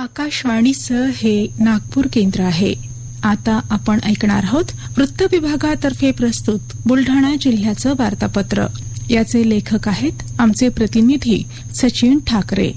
आकाशवाणीचं हे नागपूर केंद्र आहे. आता आपण ऐकणार आहोत वृत्त विभागातर्फे प्रस्तुत बुलढाणा जिल्ह्याचं वार्तापत्र. याचे लेखक आहेत आमचे प्रतिनिधी सचिन ठाकरे.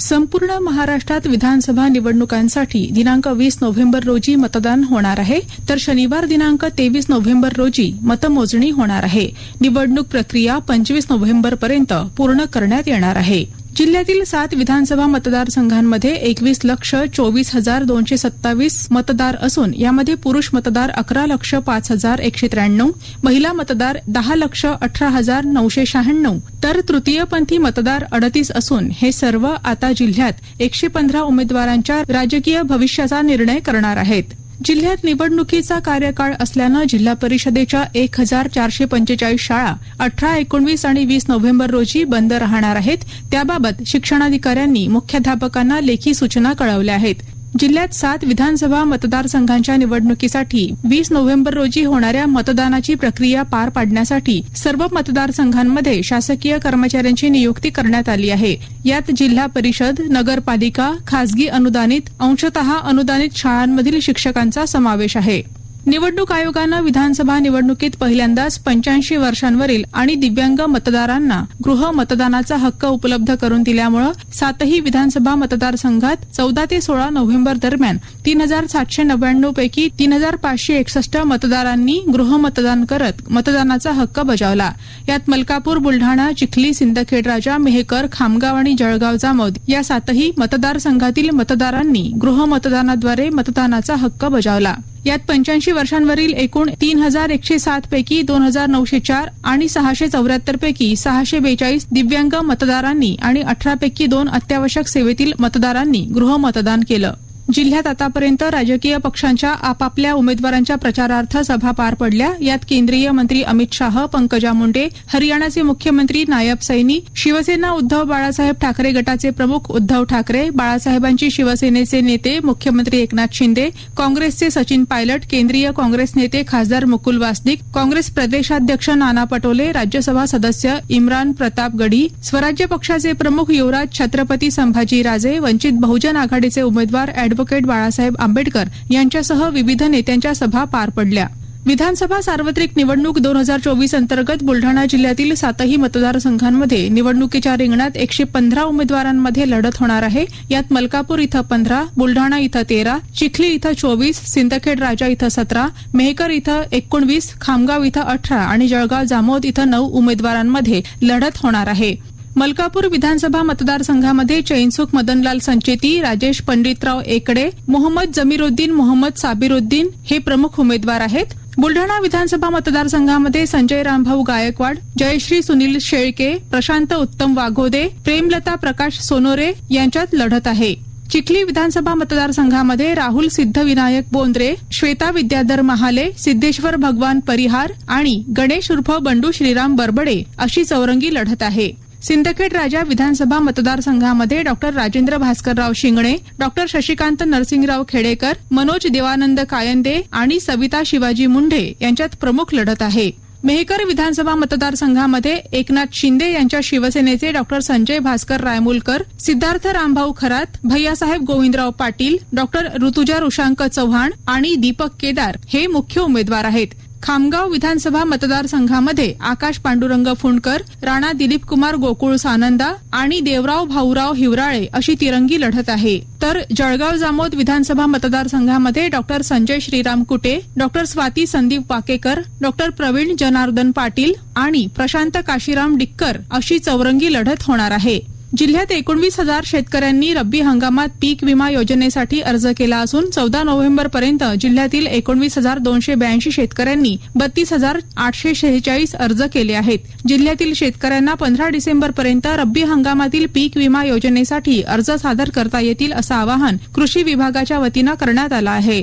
संपूर्ण महाराष्ट्रात विधानसभा निवडणुकांसाठी दिनांक वीस नोव्हेंबर रोजी मतदान होणार आहे. तर शनिवार दिनांक तेवीस नोव्हेंबर रोजी मतमोजणी होणार आहे. निवडणूक प्रक्रिया पंचवीस नोव्हेंबरपर्यंत पूर्ण करण्यात येणार आहे. जिल्ह्यातील सात विधानसभा मतदारसंघांमध्ये एकवीस लक्ष चोवीस हजार दोनशे सत्तावीस मतदार असून यामध्ये पुरुष मतदार अकरा लक्ष पाच हजार एकशे त्र्याण्णव महिला मतदार दहा लक्ष अठरा हजार नऊशे शहाण्णव. तर तृतीयपंथी मतदार अडतीस असून हे सर्व आता जिल्ह्यात एकशे पंधरा उमेदवारांच्या राजकीय भविष्याचा निर्णय करणार आहेत. जिल्ह्यात निवडणुकीचा कार्यकाळ असल्यानं जिल्हा परिषदेच्या एक हजार चारशे पंचेचाळीस शाळा अठरा एकोणवीस आणि वीस नोव्हेंबर रोजी बंद राहणार आहेत. त्याबाबत शिक्षणाधिकाऱ्यांनी मुख्याध्यापकांना लेखी सूचना कळवल्या आहेत. जिल्ह्यात सात विधानसभा मतदारसंघांच्या निवडणुकीसाठी वीस नोव्हेंबर रोजी होणाऱ्या मतदानाची प्रक्रिया पार पाडण्यासाठी सर्व मतदारसंघांमध्ये शासकीय कर्मचाऱ्यांची नियुक्ती करण्यात आली आहे. यात जिल्हा परिषद नगरपालिका खासगी अनुदानित अंशतः अनुदानित शाळांमधील शिक्षकांचा समावेश आहे. निवडणूक आयोगानं विधानसभा निवडणुकीत पहिल्यांदाच पंच्याऐंशी वर्षांवरील आणि दिव्यांग मतदारांना गृह मतदानाचा हक्क उपलब्ध करून दिल्यामुळे सातही विधानसभा मतदारसंघात चौदा ते सोळा नोव्हेंबर दरम्यान तीन हजार सातशे नव्याण्णव पैकी तीन हजार पाचशे एकसष्ट मतदारांनी गृह मतदान करत मतदानाचा हक्क बजावला. यात मलकापूर बुलढाणा चिखली सिंदखेड राजा मेहकर खामगाव आणि जळगाव जामोद या सातही मतदारसंघातील मतदारांनी गृह मतदानाद्वारे मतदानाचा हक्क बजावला. यात पंच्याऐंशी वर्षांवरील एकूण तीन हजार एकशे सात पैकी दोन हजार नऊशे चार आणि सहाशे चौऱ्याहत्तर पैकी सहाशे बेचाळीस दिव्यांग मतदारांनी आणि अठरा पैकी दोन अत्यावश्यक सेवेतील मतदारांनी गृहमतदान केलं. जिल्ह्यात आतापर्यंत राजकीय पक्षांच्या आपापल्या उमेदवारांच्या प्रचारार्थ सभा पार पडल्या. यात केंद्रीय मंत्री अमित शाह पंकजा मुंडे हरियाणाचे मुख्यमंत्री नायब सैनी शिवसेना उद्धव बाळासाहेब ठाकरे गटाचे प्रमुख उद्धव ठाकरे बाळासाहेबांची शिवसेनेचे नेते मुख्यमंत्री एकनाथ शिंदे काँग्रेसचे सचिन पायलट केंद्रीय काँग्रेस नेते खासदार मुकुल वासनिक काँग्रेस प्रदेशाध्यक्ष नाना पटोले राज्यसभा सदस्य इम्रान प्रताप गडी स्वराज्य पक्षाचे प्रमुख युवराज छत्रपती संभाजी राजे वंचित बहुजन आघाडीचे उमेदवार अॅडव्होकेट बाळासाहेब आंबेडकर यांच्यासह विविध नेत्यांच्या सभा पार पडल्या. विधानसभा सार्वत्रिक निवडणूक दोन हजार चोवीस अंतर्गत बुलढाणा जिल्ह्यातील सातही मतदारसंघांमध्ये निवडणुकीच्या रिंगणात एकशे पंधरा उमेदवारांमध्ये लढत होणार आहे. यात मलकापूर इथं पंधरा बुलढाणा इथं तेरा चिखली इथं चोवीस सिंदखेड राजा इथं सतरा मेहकर इथं एकोणवीस खामगाव इथं अठरा आणि जळगाव जामोद इथं नऊ उमेदवारांमध्ये लढत होणार आहे. मलकापूर विधानसभा मतदारसंघामध्ये चैनसुख मदनलाल संचेती राजेश पंडितराव एकडे मोहम्मद जमीरुद्दीन मोहम्मद साबिरुद्दीन हे प्रमुख उमेदवार आहेत. बुलढाणा विधानसभा मतदारसंघामध्ये संजय रामभाऊ गायकवाड जयश्री सुनील शेळके प्रशांत उत्तम वाघोदे प्रेमलता प्रकाश सोनोरे यांच्यात लढत आहे. चिखली विधानसभा मतदारसंघामध्ये राहुल सिद्धविनायक बोंद्रे श्वेता विद्याधर महाले सिद्धेश्वर भगवान परिहार आणि गणेश उर्फ बंडू श्रीराम बरबडे अशी चौरंगी लढत आहे. सिंदखेड राजा विधानसभा मतदारसंघामध्ये डॉक्टर राजेंद्र भास्करराव शिंगणे डॉक्टर शशिकांत नरसिंगराव खेडेकर मनोज देवानंद कायंदे आणि सविता शिवाजी मुंढे यांच्यात प्रमुख लढत आहे. मेहकर विधानसभा मतदारसंघामध्ये एकनाथ शिंदे यांच्या शिवसेनेचे डॉक्टर संजय भास्कर रायमुलकर सिद्धार्थ रामभाऊ खरात भैयासाहेब गोविंदराव पाटील डॉक्टर ऋतुजा ऋषांक चव्हाण आणि दीपक केदार हे मुख्य उमेदवार आहेत. खामगाव विधानसभा मतदारसंघामध्ये आकाश पांडुरंग फुंडकर राणा दिलीप कुमार गोकुळ सानंदा आणि देवराव भाऊराव हिवराळे अशी तिरंगी लढत आहे. तर जळगाव जामोद विधानसभा मतदारसंघामध्ये doctor Sanjay Shriram Kute doctor Swati Sandeep Wakekar doctor Pravin Janardan Patil आणि प्रशांत काशीराम डिक्कर अशी चौरंगी लढत होणार आहे. जिल्ह्यात एकोणवीस हजार शेतकऱ्यांनी रब्बी हंगामात पीक विमा योजनेसाठी अर्ज केला असून चौदा नोव्हेंबर पर्यंत जिल्ह्यातील एकोणवीस हजार दोनशे ब्याऐंशी शेतकऱ्यांनी बत्तीस हजार आठशे शेहेचाळीस अर्ज केले आहेत. जिल्ह्यातील शेतकऱ्यांना पंधरा डिसेंबर पर्यंत रब्बी हंगामातील पीक विमा योजनेसाठी अर्ज सादर करता येतील असं आवाहन कृषी विभागाच्या वतीनं करण्यात आलं आहे.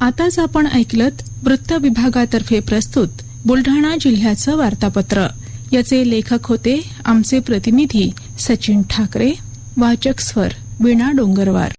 आताच आपण ऐकलत वृत्त विभागातर्फे प्रस्तुत बुलढाणा जिल्ह्याचं वार्तापत्र. याचे लेखक होते आमचे प्रतिनिधी सचिन ठाकरे वाचक स्वर वीणा डोंगरवार.